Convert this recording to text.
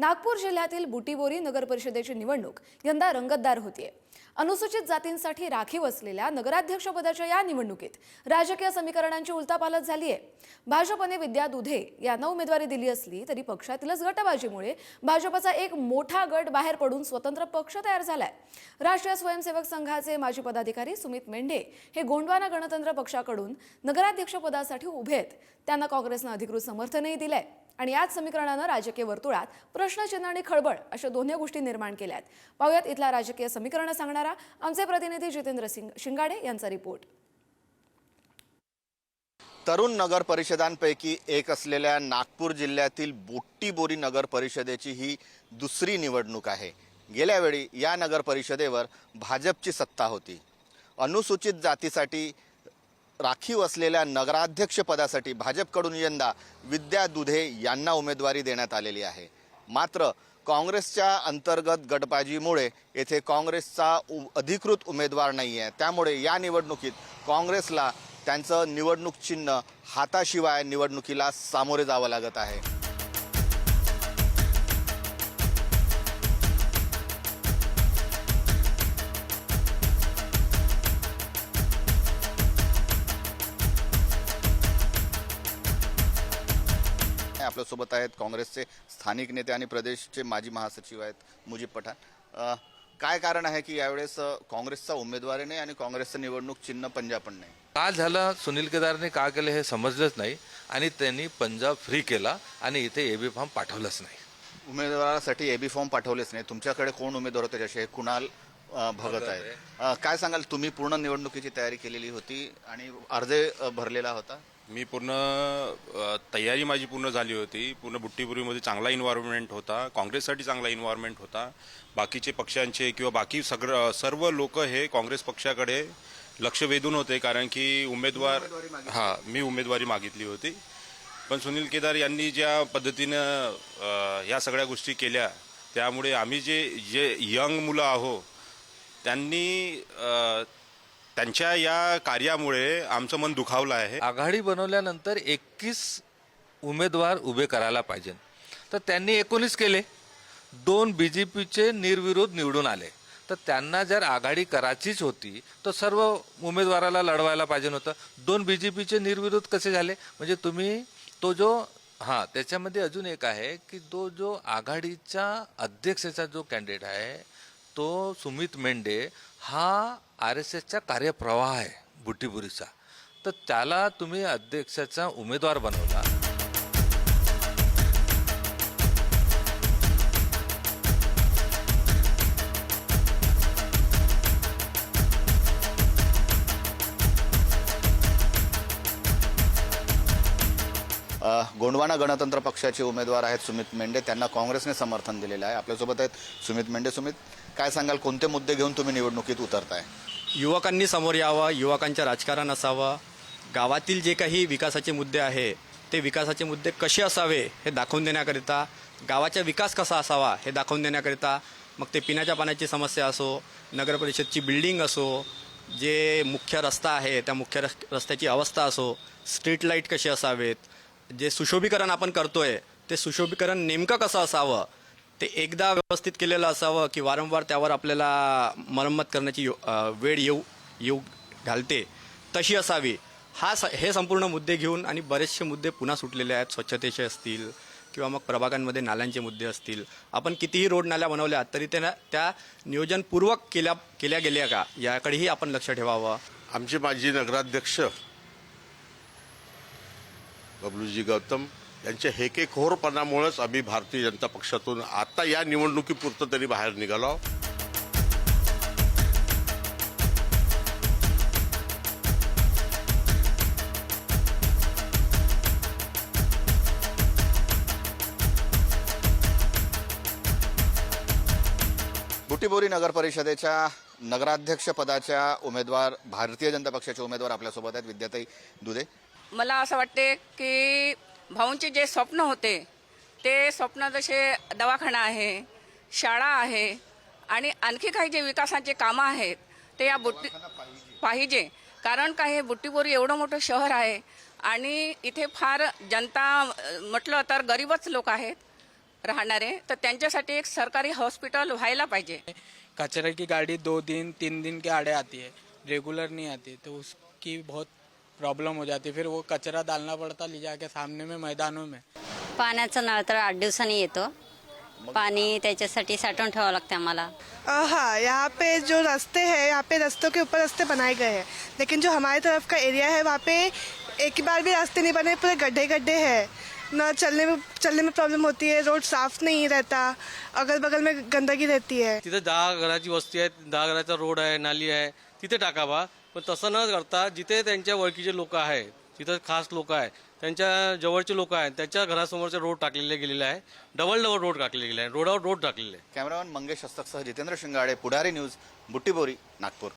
नागपूर जिल्ह्यातील बुटीबोरी नगर परिषदेची निवडणूक यंदा रंगतदार होतीये. अनुसूचित जातींसाठी राखीव असलेल्या नगराध्यक्षपदाच्या या निवडणुकीत राजकीय समीकरणांची उलतापालत झाली आहे भाजपने विद्या दुधे यांना उमेदवारी दिली असली तरी पक्षातीलच गटबाजीमुळे भाजपचा एक मोठा गट बाहेर पडून स्वतंत्र पक्ष तयार झालाय. राष्ट्रीय स्वयंसेवक संघाचे माजी पदाधिकारी सुमित मेंढे हे गोंडवाना गणतंत्र पक्षाकडून नगराध्यक्षपदासाठी उभे आहेत. त्यांना काँग्रेसनं अधिकृत समर्थनही दिलंय आणि याच समीकरणानं राजकीय वर्तुळात प्रश्नचिन्ह आणि खळबळ अशा दोन्ही गोष्टी निर्माण केल्या आहेत पाहुयात इथला राजकीय समीकरण सांगणारा आमचे प्रतिनिधी जितेंद्र सिंग शिंगाडे यांचा रिपोर्ट. तरुण नगर परिषदांपैकी एक असलेल्या नागपूर जिल्ह्यातील बोट्टीबोरी नगर परिषदेची ही दुसरी निवडणूक आहे. गेल्यावेळी या नगर परिषदेवर भाजपची सत्ता होती. अनुसूचित जातीसाठी राखीव असलेल्या नगराध्यक्षपदासाठी भाजपकडून यंदा विद्या दुधे यांना उमेदवारी देण्यात आलेली आहे. मात्र काँग्रेसच्या अंतर्गत गटबाजीमुळे येथे काँग्रेसचा उ अधिकृत उमेदवार नाही आहे त्यामुळे या निवडणुकीत काँग्रेसला त्यांचं निवडणूक चिन्ह हाताशिवाय निवडणुकीला सामोरे जावं लागत आहे. आपल्यासोबत आहेत काँग्रेसचे स्थानिक नेते आणि प्रदेशचे माजी महासचिव आहेत मुजीब पठाण. काय कारण आहे की यावेळेस काँग्रेसचा उमेदवारी नाही आणि काँग्रेसचं निवडणूक चिन्ह पंजाब नाही? का झालं? सुनील केदारने का केलं हे समजलंच नाही आणि त्यांनी पंजाब फ्री केला आणि इथे एबी फॉर्म पाठवलंच नाही. उमेदवारासाठी एबी फॉर्म पाठवलेच नाही. तुमच्याकडे कोण उमेदवार होते? जसे कुणाल भगत आहे. अ, काय सांगाल तुम्ही पूर्ण निवडणुकीची तयारी केलेली होती आणि अर्ज अ, भरलेला होता? मी पूर्ण तयारी माझी पूर्ण झाली होती. पूर्ण बुट्टीपुरीमध्ये चांगला इन्व्हायरमेंट होता. काँग्रेससाठी चांगला इन्व्हायरमेंट होता. बाकीचे पक्षांचे किंवा बाकी सगळं सर्व लोक हे काँग्रेस पक्षाकडे लक्ष वेधून होते कारण की उमेदवार हां मी उमेदवारी मागितली होती. पण सुनील केदार यांनी ज्या पद्धतीनं ह्या सगळ्या गोष्टी केल्या त्यामुळे आम्ही जे जे यंग मुलं आहो त्यांनी त्यांच्या या कार्यामुळे आमचं मन दुखावलं आहे. आघाडी बनवल्यानंतर एकवीस उमेदवार उभे करायला पाहिजे. तर त्यांनी एकोणीस केले. दोन बी जे पीचे निर्विरोध निवडून आले. तर त्यांना जर आघाडी करायचीच होती तर सर्व उमेदवाराला लढवायला पाहिजे होतं दोन बी जे पीचे निर्विरोध कसे झाले? म्हणजे तुम्ही तो जो हां त्याच्यामध्ये अजून एक आहे की तो जो आघाडीच्या अध्यक्षाचा जो कॅन्डिडेट आहे तो सुमित मेंढे हा आर एस एसचा कार्यप्रवाह आहे बुटीबुरीचा. तर त्याला तुम्ही अध्यक्षाचा उमेदवार बनवला. गोंडवाना गणतंत्र पक्षाचे उमेदवार आहेत सुमित मेंढे. त्यांना काँग्रेसने समर्थन दिलेलं आहे. आपल्यासोबत आहेत सुमित मेंढे. सुमित काय सांगाल? कोणते मुद्दे घेऊन तुम्ही निवडणुकीत उतरताय? युवकांनी समोर यावं युवकांचं राजकारण असावं. गावातील जे काही विकासाचे मुद्दे आहे ते विकासाचे मुद्दे कसे असावे हे दाखवून देण्याकरिता गावाचा विकास कसा असावा हे दाखवून देण्याकरिता मग ते पिण्याच्या पाण्याची समस्या असो नगर परिषदची बिल्डिंग असो जे मुख्य रस्ता आहे त्या मुख्य रस्त्याची अवस्था असो स्ट्रीट लाइट कसे असावेत जे सुशोभीकरण आपण करतोय ते सुशोभीकरण नेमकं कसं असावं? ते एकदा व्यवस्थित केलेलं असावं की वारंवार त्यावर आपल्याला मरम्मत करण्याची यो- वेळ येऊ येऊ घालते? तशी असावी. हा स हे संपूर्ण मुद्दे घेऊन आणि बरेचसे मुद्दे पुन्हा सुटलेले आहेत. स्वच्छतेचे असतील किंवा मग प्रभागांमध्ये नाल्यांचे मुद्दे असतील. आपण कितीही रोड नाल्या बनवल्या तरी त्या त्या नियोजनपूर्वक केल्या केल्या गेल्या का? याकडेही आपण लक्ष ठेवावं. आमचे माजी नगराध्यक्ष बबलूजी गौतम यांच्या हेकेखोरपणामुळेच आम्ही भारतीय जनता पक्षातून आता या निवडणुकीपुरतं तरी बाहेर निघालो बुटीबोरी नगर परिषदेच्या नगराध्यक्षपदाच्या उमेदवार भारतीय जनता पक्षाचे उमेदवार आपल्यासोबत आहेत विद्याताई दुधे. मला असं वाटते की भाऊंचे जे स्वप्न होते ते स्वप्न जसे दवाखाना आहे शाळा आहे आणि आणखी काही जे विकासाचे कामं आहेत ते या बुट्टी पाहिजे. कारण काय हे बुट्टीबोरी एवढं मोठं शहर आहे आणि इथे फार जनता म्हटलं तर गरीबच लोक आहेत राहणारे तर त्यांच्यासाठी एक सरकारी हॉस्पिटल व्हायला पाहिजे. कचरे की गाड़ी दो दिन तीन दिन के आड़े आती है रेगुलर नहीं आती तो उसकी बहुत प्रॉब्लम हो जाती फिर वो कचरा डालना पड़ता ले जाके सामने में मैदानों में। पाण्याचा नळ तर आठ दिवसांनी येतो. पानी त्याच्यासाठी साठवून ठेवावं लागतं आम्हाला. अ, हाँ यहाँ पे जो रास्ते हैं यहाँ पे रास्तों के ऊपर रास्ते बनाए गए हैं। लेकिन जो हमारे तरफ़ का एरिया है वहाँ पे एक ही बार भी रास्ते नहीं बने पूरे गड्ढे गड्ढे हैं। ना चलने में चलने में प्रॉब्लम होती है रोड साफ नहीं रहता अगल बगल में गंदगी रहती है। तिथे दहा घराची वस्ती आहे दहा घराचा रोड आहे नाली आहे तिथे टाकावा पण तसं न करता जिथे त्यांच्या ओळखीचे लोक आहे तिथं खास लोक आहे त्यांच्या जवळचे लोक आहेत त्यांच्या घरासमोरचे रोड टाकलेले गेलेले आहे. डबल डबल रोड टाकलेले गेले आहे रोडावर रोड टाकलेले आहे. कॅमेरामॅन मंगेश हस्तकसह जितेंद्र शिंगाडे पुढारी न्यूज बुट्टीबोरी नागपूर.